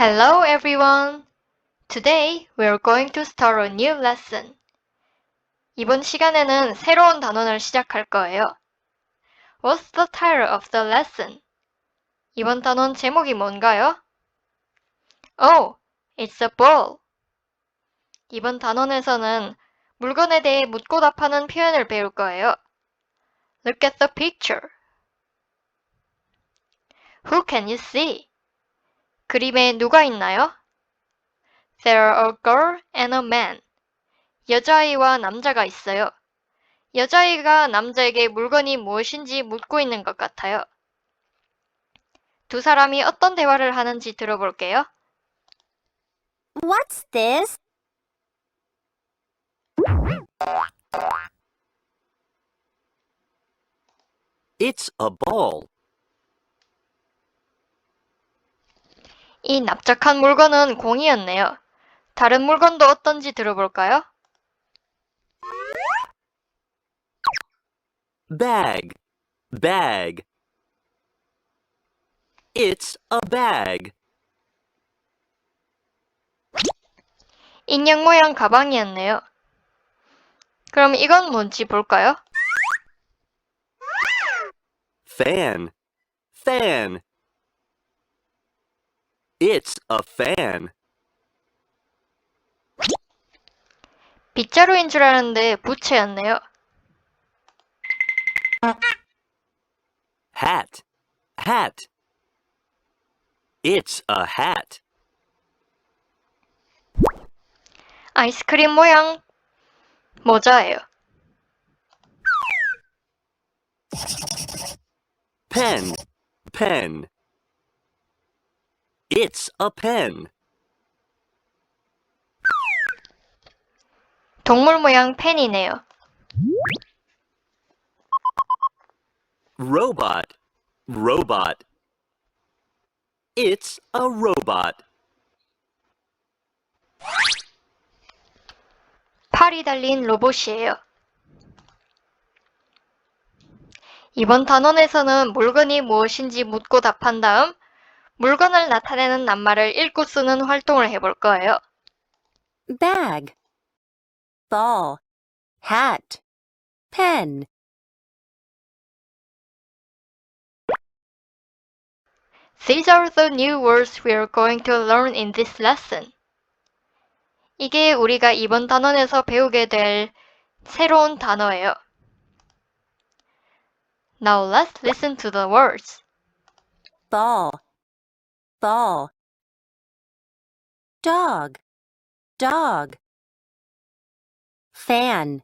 Hello everyone! Today we're going to start a new lesson. 이번 시간에는 새로운 단원을 시작할 거예요. What's the title of the lesson? 이번 단원 제목이 뭔가요? Oh, it's a ball. 이번 단원에서는 물건에 대해 묻고 답하는 표현을 배울 거예요. Look at the picture. Who can you see? 그림에 누가 있나요? There are a girl and a man. 여자아이와 남자가 있어요. 여자아이가 남자에게 물건이 무엇인지 묻고 있는 것 같아요. 두 사람이 어떤 대화를 하는지 들어볼게요. What's this? It's a ball. 이 납작한 물건은 공이었네요. 다른 물건도 어떤지 들어볼까요? Bag. Bag. It's a bag. 인형 모양 가방이었네요. 그럼 이건 뭔지 볼까요? Fan. Fan. It's a fan. 빗자루인 줄 알았는데 부채였네요. Hat. Hat. It's a hat. 아이스크림 모양 모자예요. Pen. Pen. It's a pen. 동물 모양 펜이네요. Robot. Robot. It's a robot. 팔이 달린 로봇이에요. 이번 단원에서는 물건이 무엇인지 묻고 답한 다음 물건을 나타내는 낱말을 읽고 쓰는 활동을 해볼 거예요. Bag. Ball. Hat. Pen. These are the new words we are going to learn in this lesson. 이게 우리가 이번 단원에서 배우게 될 새로운 단어예요. Now let's listen to the words. Ball. Ball. Dog. Dog. Fan.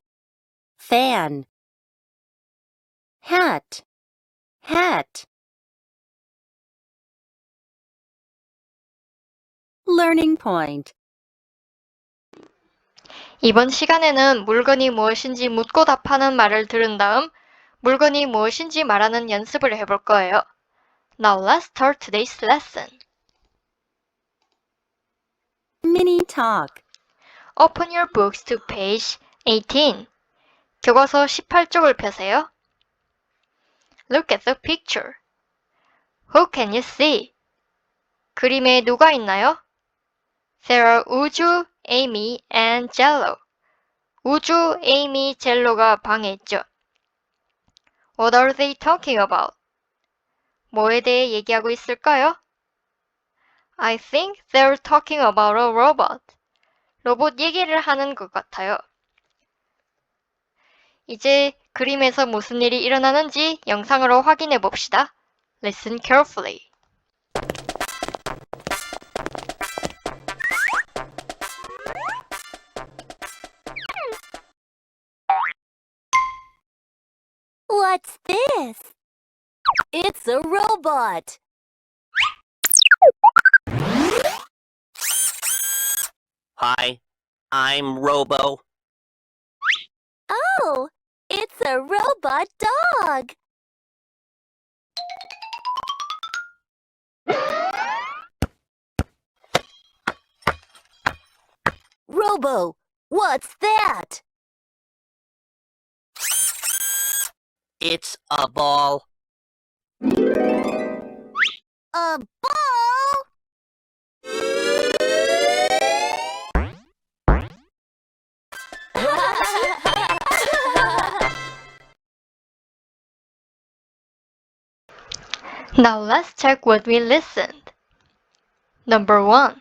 Fan. Hat. Hat. Learning point. 이번 시간에는 물건이 무엇인지 묻고 답하는 말을 들은 다음 물건이 무엇인지 말하는 연습을 해볼 거예요. Now let's start today's lesson. Mini talk. Open your books to page 18. 교과서 18쪽을 펴세요. Look at the picture. Who can you see? 그림에 누가 있나요? There are 우주, Amy, and Jello. 우주, Amy, 젤로가 방에 있죠. What are they talking about? 뭐에 대해 얘기하고 있을까요? I think they're talking about a robot. 로봇 얘기를 하는 것 같아요. 이제 그림에서 무슨 일이 일어나는지 영상으로 확인해 봅시다. Listen carefully. What's this? It's a robot. Hi, I'm Robo. Oh, it's a robot dog. Robo, what's that? It's a ball. A ball? Now let's check what we listened. Number 1.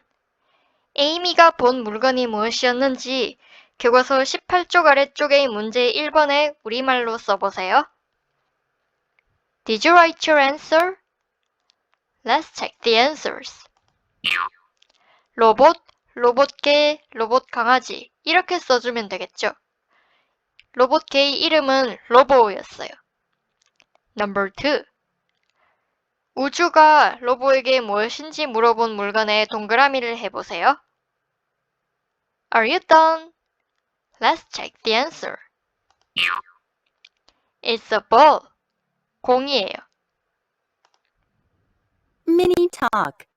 에이미가 본 물건이 무엇이었는지 교과서 18쪽 아래쪽의 문제 1번에 우리말로 써보세요. Did you write your answer? Let's check the answers. 로봇, 로봇개, 로봇 강아지 이렇게 써주면 되겠죠. 로봇개의 이름은 로보였어요. Number 2. 우주가 로보에게 무엇인지 물어본 물건에 동그라미를 해보세요. Are you done? Let's check the answer. It's a ball. 공이에요. Mini talk.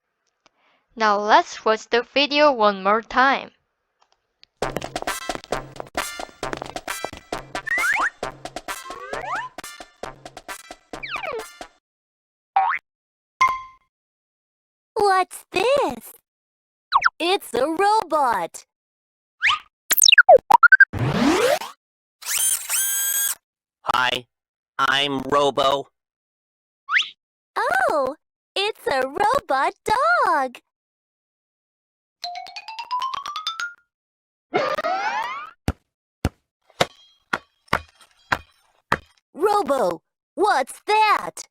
Now let's watch the video one more time. What's this? It's a robot. Hi, I'm Robo. Oh, it's a robot dog. Robo, what's that?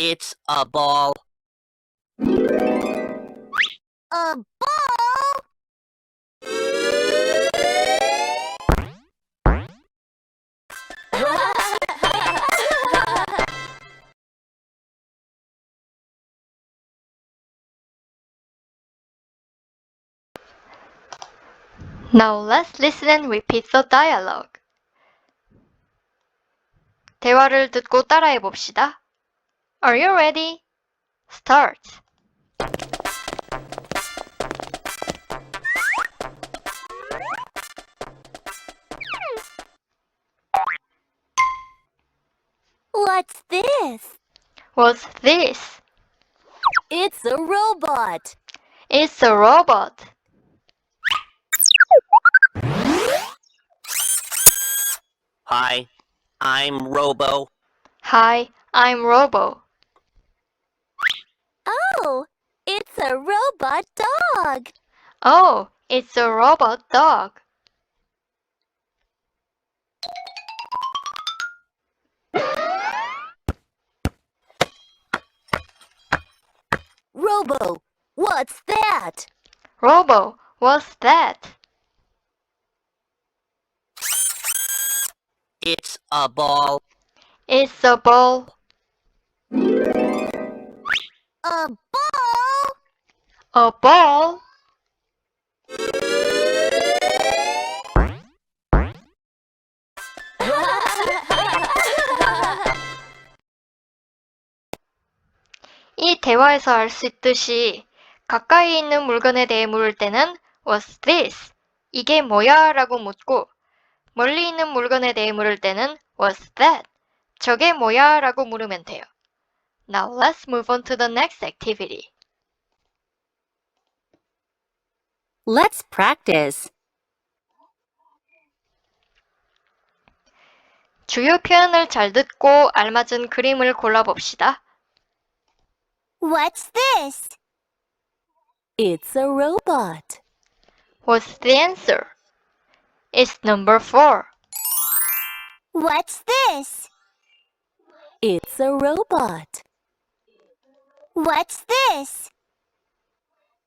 It's a ball. A ball? Now let's listen and repeat the dialogue. 대화를 듣고 따라해 봅시다. Are you ready? Start. What's this? What's this? It's a robot. It's a robot. Hi, I'm Robo. Hi, I'm Robo. Oh, it's a robot dog. Oh, it's a robot dog. Robo, what's that? Robo, what's that? It's a ball. It's a ball. A ball? A ball? 이 대화에서 알 수 있듯이 가까이 있는 물건에 대해 물을 때는 What's this? 이게 뭐야? 라고 묻고 멀리 있는 물건에 대해 물을 때는 What's that? 저게 뭐야? 라고 물으면 돼요. Now let's move on to the next activity. Let's practice. 주요 표현을 잘 듣고 알맞은 그림을 골라봅시다. What's this? It's a robot. What's the answer? It's number four. What's this? It's a robot. What's this?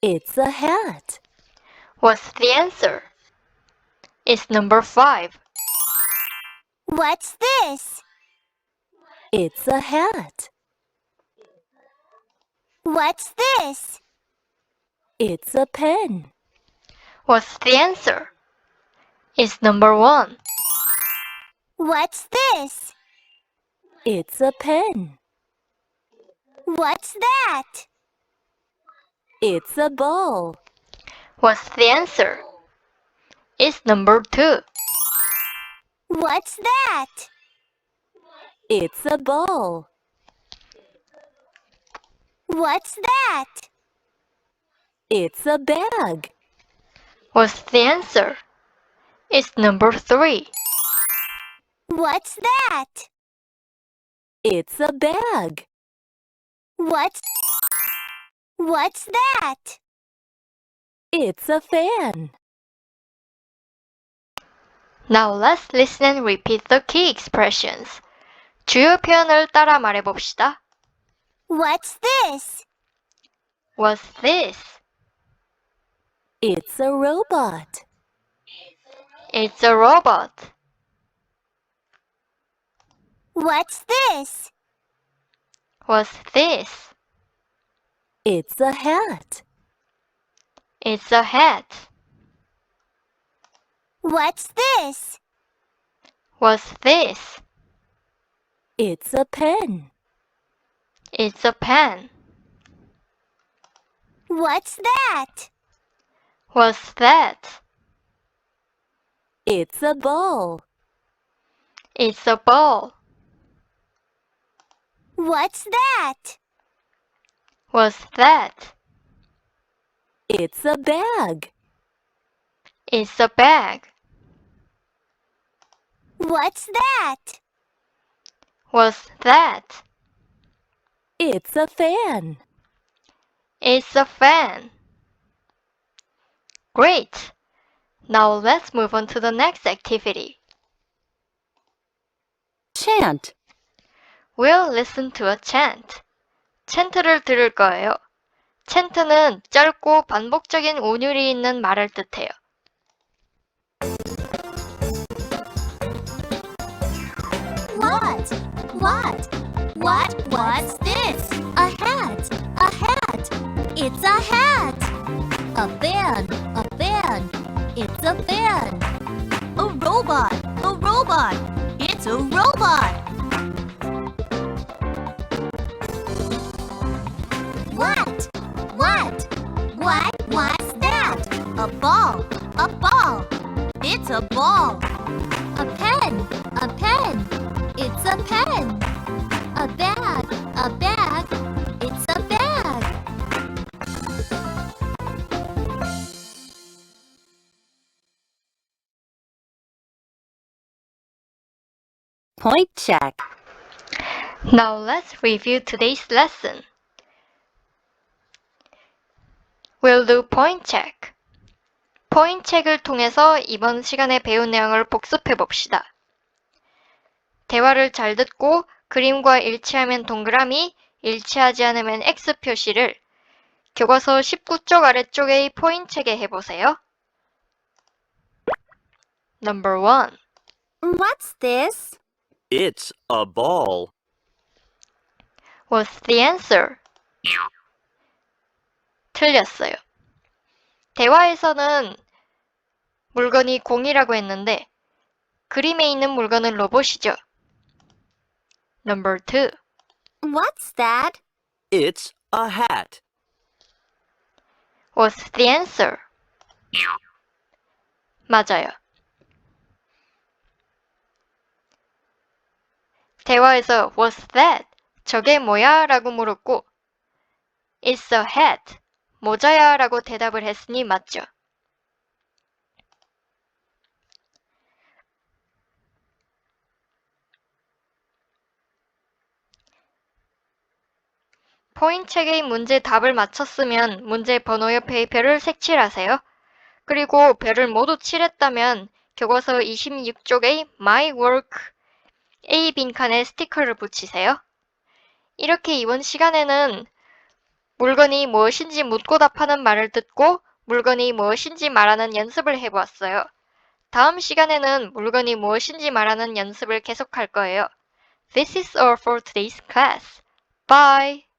It's a hat. What's the answer? It's number five. What's this? It's a hat. What's this? It's a pen. What's the answer? It's number one. What's this? It's a pen. What's that? It's a ball. What's the answer? It's number two. What's that? It's a ball. What's that? It's a bag. What's the answer? It's number three. What's that? It's a bag. What's What's that? It's a fan. Now let's listen and repeat the key expressions. 주요 표현을 따라 말해봅시다. What's this? What's this? It's a robot. It's a robot. What's this? What's this? It's a hat. It's a hat. What's this? What's this? It's a pen. It's a pen. What's that? What's that? It's a ball. It's a ball. What's that? What's that? It's a bag. It's a bag. What's that? What's that? It's a fan. It's a fan. Great! Now let's move on to the next activity. Chant. We'll listen to a chant. 찬트를 들을 거예요. 찬트는 짧고 반복적인 온율이 있는 말을 뜻해요. A robot. Ball. A ball. It's a ball. A pen. A pen. It's a pen. A bag. A bag. It's a bag. Point check. Now let's review today's lesson. We'll do point check. Point check을 통해서 이번 시간에 배운 내용을 복습해 봅시다. 대화를 잘 듣고 그림과 일치하면 동그라미, 일치하지 않으면 X 표시를 교과서 19쪽 아래쪽의 포인트 책에 해보세요. Number 1. What's this? It's a ball. What's the answer? 틀렸어요. 대화에서는 물건이 공이라고 했는데 그림에 있는 물건은 로봇이죠. Number 2. What's that? It's a hat. What's the answer? 맞아요. 대화에서 What's that? 저게 뭐야? 라고 물었고 It's a hat. 모자야 라고 대답을 했으니 맞죠. 포인트 책의 문제 답을 맞췄으면 문제 번호 옆에 별을 색칠하세요. 그리고 별을 모두 칠했다면 교과서 26쪽의 My Work A 빈칸에 스티커를 붙이세요. 이렇게 이번 시간에는 물건이 무엇인지 묻고 답하는 말을 듣고 물건이 무엇인지 말하는 연습을 해보았어요. 다음 시간에는 물건이 무엇인지 말하는 연습을 계속할 거예요. This is all for today's class. Bye!